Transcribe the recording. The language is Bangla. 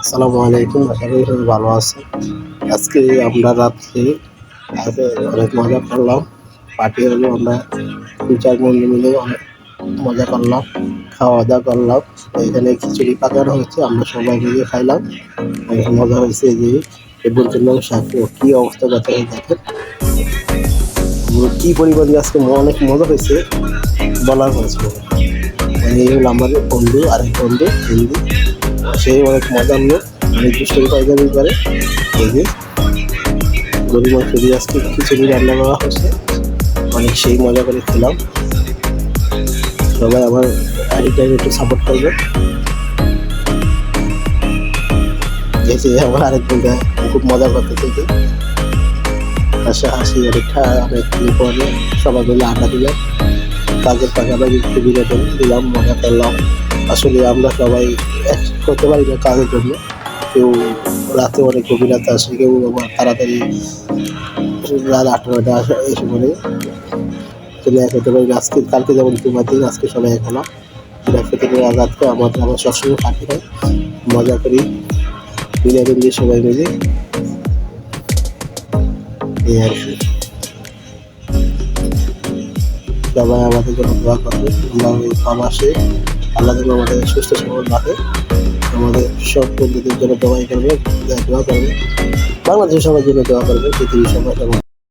আসসালামু আলাইকুম, আশা করি সবাই ভালো আছে আজকে আমরা রাত্রে অনেক মজা করলাম। পার্টি হলো আমরা দু চার বন্ধু মিলে অনেক মজা করলাম, খাওয়া দাওয়া করলাম। এখানে খিচুড়ি পাকানো হচ্ছে আমরা সবাই মিলে খাইলাম। অনেক মজা হয়েছে যে এবার জন্য সাথে কি অবস্থা যাতে দেখেন। কি পরিমাণ আজকে অনেক মজা হয়েছে বলার হয়েছে এই হলো আমাদের বন্ধু, আরেক বন্ধু, হিন্দি। সেই অনেক মজা লোক অনেক দুষ্টমি পাইকারি করে এই যে গরিব দিয়ে আজকে খিচুড়ি রান্না করা হয়েছে অনেক সেই মজা করে খেলাম। সবাই আমার আইডিটাকে একটু সাপোর্ট করবে। যেহেতু আমার আরেক বন্ধু খুব মজা করতে থেকে হাসি হাসি, অনেক ঠা- অনেক পরে সবাই মিলে আড্ডা দিলাম। কাজের পাশাপাশি একটু বিনোদন দিলাম, মজা করলাম। আসলে আমরা সবাই এক করতে পারি না কাজের জন্য। কেউ রাতে অনেক গভীর রাতে আসে কেউ আবার তাড়াতাড়ি রাত আটটা নয়টা এসে বলে চলে এক হতে পারি আজকে, কালকে যেমন তোমার দিন, আজকে সবাই এক হলাম। থেকে আজাদকে আমাদের আমরা সবসময় পার্টি হয় মজা করি। দিয়ে সবাই মিলে। এই আর কি। সবাই আমাদের জন্য দোয়া করবে। আমরা মাসে আল্লাহ যেন আমাদের সুস্থ সবল রাখে। আমাদের সব বন্ধুদের জন্য দোয়াই করবে দোয়া করবে। বাংলাদেশের সবার জন্য দোয়া করবে, পৃথিবীর সবাই